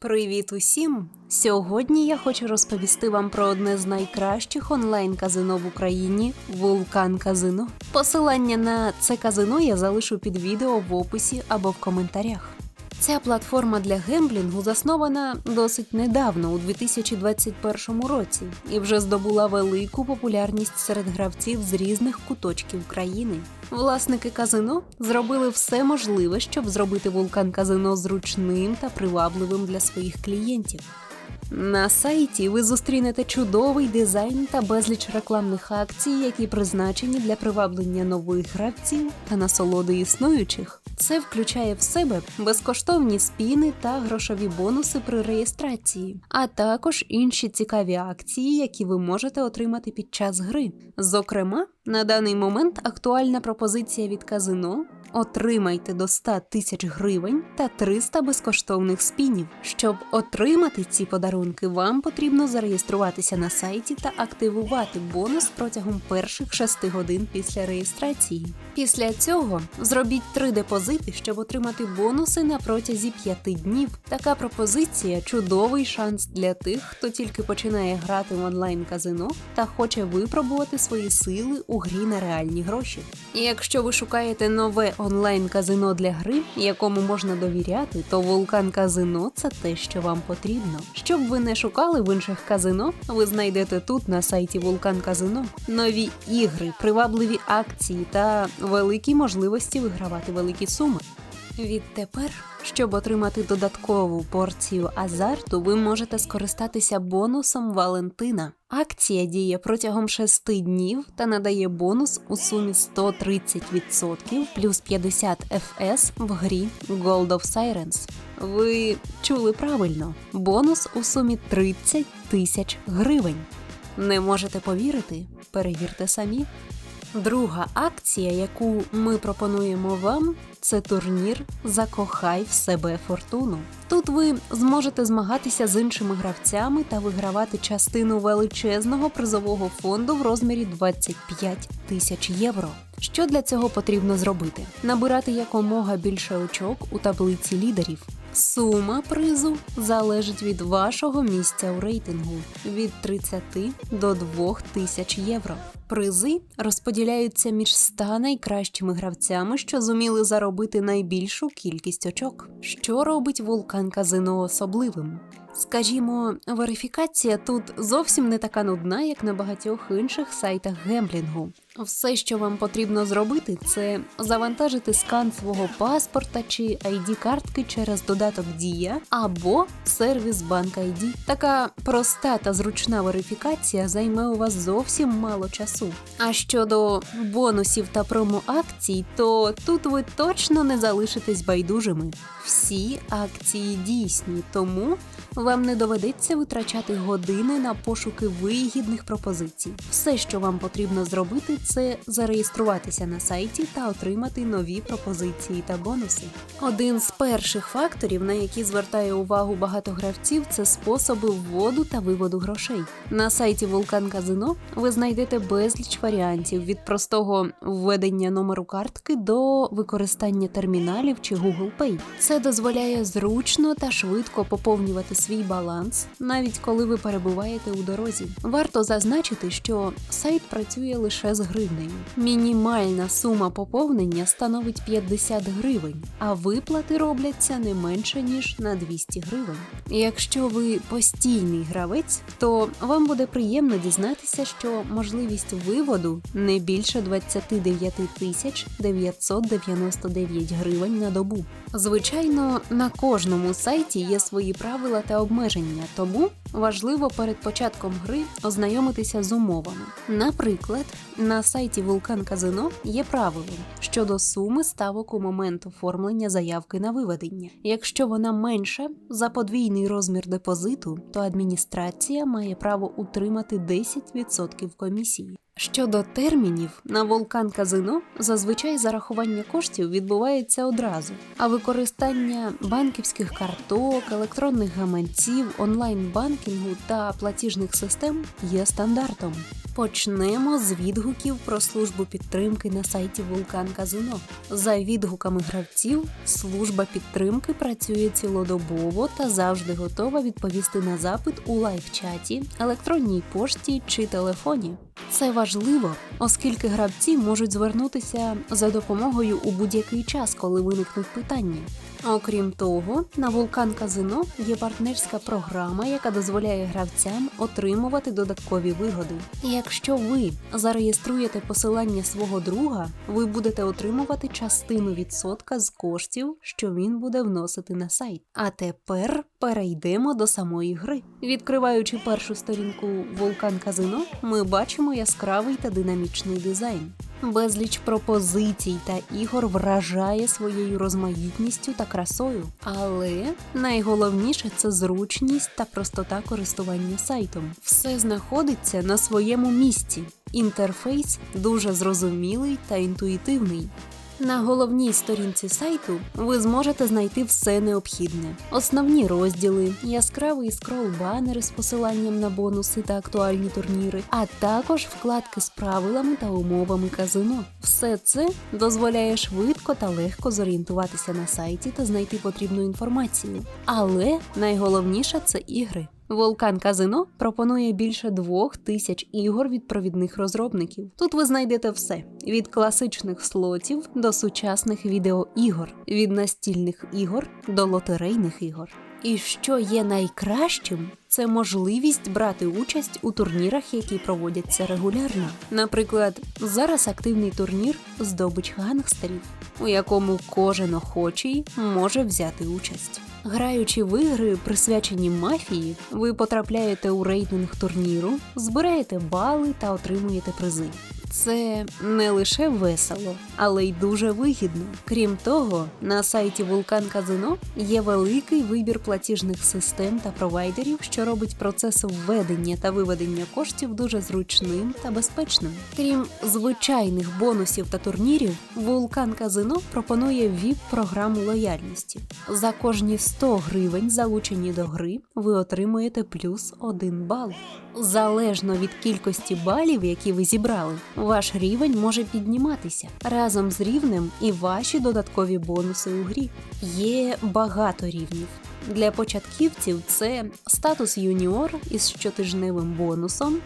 Привіт усім! Сьогодні я хочу розповісти вам про одне з найкращих онлайн-казино в Україні Вулкан Казино. Посилання на це казино я залишу під відео в описі або в коментарях. Ця платформа для гемблінгу заснована досить недавно, у 2021 році, і вже здобула велику популярність серед гравців з різних куточків країни. Власники казино зробили все можливе, щоб зробити вулкан казино зручним та привабливим для своїх клієнтів. На сайті ви зустрінете чудовий дизайн та безліч рекламних акцій, які призначені для приваблення нових гравців та насолоди існуючих. Це включає в себе безкоштовні спіни та грошові бонуси при реєстрації, а також інші цікаві акції, які ви можете отримати під час гри. Зокрема, на даний момент актуальна пропозиція від казино Отримайте до 100 тисяч гривень та 300 безкоштовних спінів. Щоб отримати ці подарунки, вам потрібно зареєструватися на сайті та активувати бонус протягом перших 6 годин після реєстрації. Після цього зробіть три депозити, щоб отримати бонуси на протязі 5 днів. Така пропозиція чудовий шанс для тих, хто тільки починає грати в онлайн-казино та хоче випробувати свої сили у грі на реальні гроші. І якщо ви шукаєте нове онлайн-казино для гри, якому можна довіряти, то вулкан казино це те, що вам потрібно. Щоб ви не шукали в інших казино, ви знайдете тут на сайті Вулкан Казино нові ігри, привабливі акції та великі можливості вигравати великі суми. Відтепер, щоб отримати додаткову порцію азарту, ви можете скористатися бонусом Валентина. Акція діє протягом 6 днів та надає бонус у сумі 130% плюс 50 FS в грі Gold of Sirens. Ви чули правильно, бонус у сумі 30 тисяч гривень. Не можете повірити? Перевірте самі. Друга акція, яку ми пропонуємо вам, це турнір Закохай в себе фортуну. Тут ви зможете змагатися з іншими гравцями та вигравати частину величезного призового фонду в розмірі 25 тисяч євро. Що для цього потрібно зробити? Набирати якомога більше очок у таблиці лідерів. Сума призу залежить від вашого місця у рейтингу від 30 до 2 тисяч євро. Призи розподіляються між 100 найкращими гравцями, що зуміли заробити найбільшу кількість очок. Що робить вулкан казино особливим? Скажімо, верифікація тут зовсім не така нудна, як на багатьох інших сайтах гемблінгу. Все, що вам потрібно зробити, це завантажити скан свого паспорта чи id картки через додаток Дія або сервіс Банк ID. Така проста та зручна верифікація займе у вас зовсім мало часу. А щодо бонусів та промоакцій, то тут ви точно не залишитесь байдужими. Всі акції дійсні, тому вам не доведеться витрачати години на пошуки вигідних пропозицій. Все, що вам потрібно зробити, це зареєструватися на сайті та отримати нові пропозиції та бонуси. Один з перших факторів, на які звертає увагу багато гравців, це способи вводу та виводу грошей. На сайті Вулкан Казино ви знайдете безліч варіантів від простого введення номеру картки до використання терміналів чи Google Pay. Це дозволяє зручно та швидко поповнювати свій баланс, навіть коли ви перебуваєте у дорозі. Варто зазначити, що сайт працює лише з гривнею. Мінімальна сума поповнення становить 50 гривень, а виплати робляться не менше ніж на 200 гривень. Якщо ви постійний гравець, то вам буде приємно дізнатися, що можливість виводу не більше 29 тисяч 999 гривень на добу. Звичайно, на кожному сайті є свої правила та обмеження, тому важливо перед початком гри ознайомитися з умовами. Наприклад, на сайті Вулкан Казино є правило щодо суми ставок у момент оформлення заявки на виведення. Якщо вона менша за подвійний розмір депозиту, то адміністрація має право утримати 10% комісії. Щодо термінів, на вулкан казино зазвичай зарахування коштів відбувається одразу, а використання банківських карток, електронних гаманців, онлайн-банкінгу та платіжних систем є стандартом. Почнемо з відгуків про службу підтримки на сайті Вулкан Казино. За відгуками гравців, служба підтримки працює цілодобово та завжди готова відповісти на запит у лайв-чаті, електронній пошті чи телефоні. Це важливо, оскільки гравці можуть звернутися за допомогою у будь-який час, коли виникнуть питання. Окрім того, на вулкан Казино є партнерська програма, яка дозволяє гравцям отримувати додаткові вигоди. Якщо ви зареєструєте посилання свого друга, ви будете отримувати частину відсотка з коштів, що він буде вносити на сайт. А тепер перейдемо до самої гри. Відкриваючи першу сторінку вулкан Казино, ми бачимо яскравий та динамічний дизайн. Безліч пропозицій та ігор вражає своєю розмаїтністю та красою, але найголовніше це зручність та простота користування сайтом. Все знаходиться на своєму місці. Інтерфейс дуже зрозумілий та інтуїтивний. На головній сторінці сайту ви зможете знайти все необхідне: основні розділи, яскравий скрол-банери з посиланням на бонуси та актуальні турніри, а також вкладки з правилами та умовами казино. Все це дозволяє швидко та легко зорієнтуватися на сайті та знайти потрібну інформацію. Але найголовніше це ігри. Вулкан Казино пропонує більше двох тисяч ігор від провідних розробників. Тут ви знайдете все: від класичних слотів до сучасних відеоігор, від настільних ігор до лотерейних ігор. І що є найкращим, це можливість брати участь у турнірах, які проводяться регулярно. Наприклад, зараз активний турнір Здобич гангстерів, у якому кожен охочий може взяти участь. Граючи в ігри, присвячені мафії, ви потрапляєте у рейтинг турніру, збираєте бали та отримуєте призи. Це не лише весело, але й дуже вигідно. Крім того, на сайті Вулкан Казино є великий вибір платіжних систем та провайдерів, що робить процес введення та виведення коштів дуже зручним та безпечним. Крім звичайних бонусів та турнірів, Вулкан Казино пропонує ВІП-програму лояльності. За кожні 100 гривень, залучені до гри, ви отримуєте плюс 1 бал. Залежно від кількості балів, які ви зібрали, ваш рівень може підніматися разом з рівнем і ваші додаткові бонуси у грі. Є багато рівнів. Для початківців це статус юніор із щотижневим бонусом.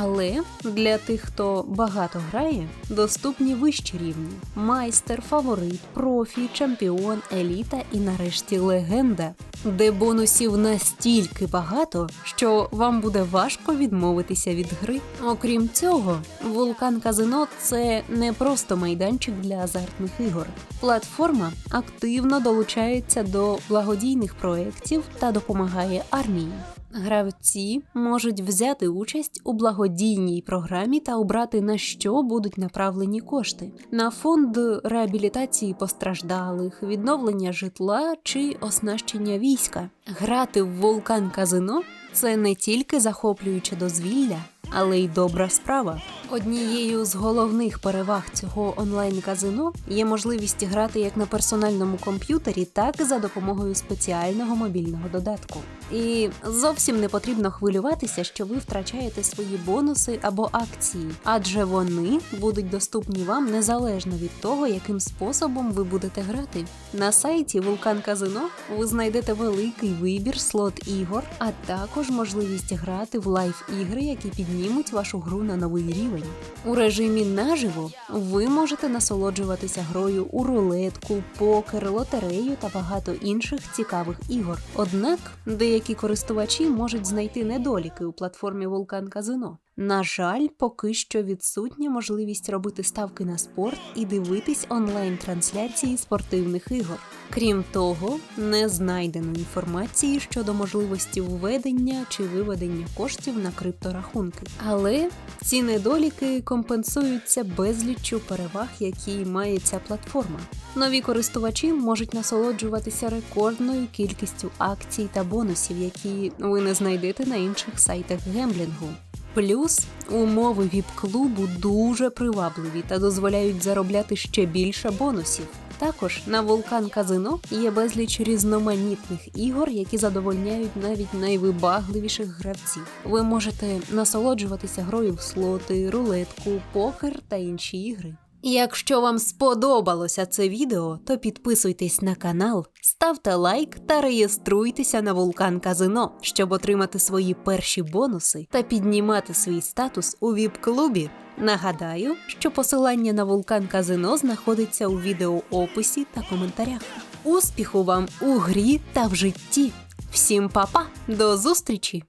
Але для тих, хто багато грає, доступні вищі рівні: майстер, фаворит, профі, чемпіон, еліта і нарешті легенда, де бонусів настільки багато, що вам буде важко відмовитися від гри. Окрім цього, вулкан Казино це не просто майданчик для азартних ігор. Платформа активно долучається до благодійних проєктів та допомагає армії. Гравці можуть взяти участь у благодійній програмі та обрати на що будуть направлені кошти на фонд реабілітації постраждалих, відновлення житла чи оснащення війська. Грати в вулкан казино це не тільки захоплююче дозвілля, але й добра справа. Однією з головних переваг цього онлайн-казино є можливість грати як на персональному комп'ютері, так і за допомогою спеціального мобільного додатку. І зовсім не потрібно хвилюватися, що ви втрачаєте свої бонуси або акції, адже вони будуть доступні вам незалежно від того, яким способом ви будете грати. На сайті Вулкан Казино ви знайдете великий вибір слот ігор, а також можливість грати в лайв ігри, які піднімуть вашу гру на новий рівень. У режимі наживо ви можете насолоджуватися грою у рулетку, покер, лотерею та багато інших цікавих ігор. Однак деякі користувачі можуть знайти недоліки у платформі Вулкан Казино. На жаль, поки що відсутня можливість робити ставки на спорт і дивитись онлайн-трансляції спортивних ігор. Крім того, не знайдено інформації щодо можливості введення чи виведення коштів на крипторахунки. Але ці недоліки компенсуються безліччю переваг, які має ця платформа. Нові користувачі можуть насолоджуватися рекордною кількістю акцій та бонусів, які ви не знайдете на інших сайтах гемблінгу. Плюс умови віп-клубу дуже привабливі та дозволяють заробляти ще більше бонусів. Також на вулкан Казино є безліч різноманітних ігор, які задовольняють навіть найвибагливіших гравців. Ви можете насолоджуватися грою в слоти, рулетку, покер та інші ігри. Якщо вам сподобалося це відео, то підписуйтесь на канал, ставте лайк та реєструйтеся на вулкан Казино, щоб отримати свої перші бонуси та піднімати свій статус у ВІП-клубі. Нагадаю, що посилання на вулкан Казино знаходиться у відеоописі та коментарях. Успіху вам у грі та в житті! Всім па-па! До зустрічі!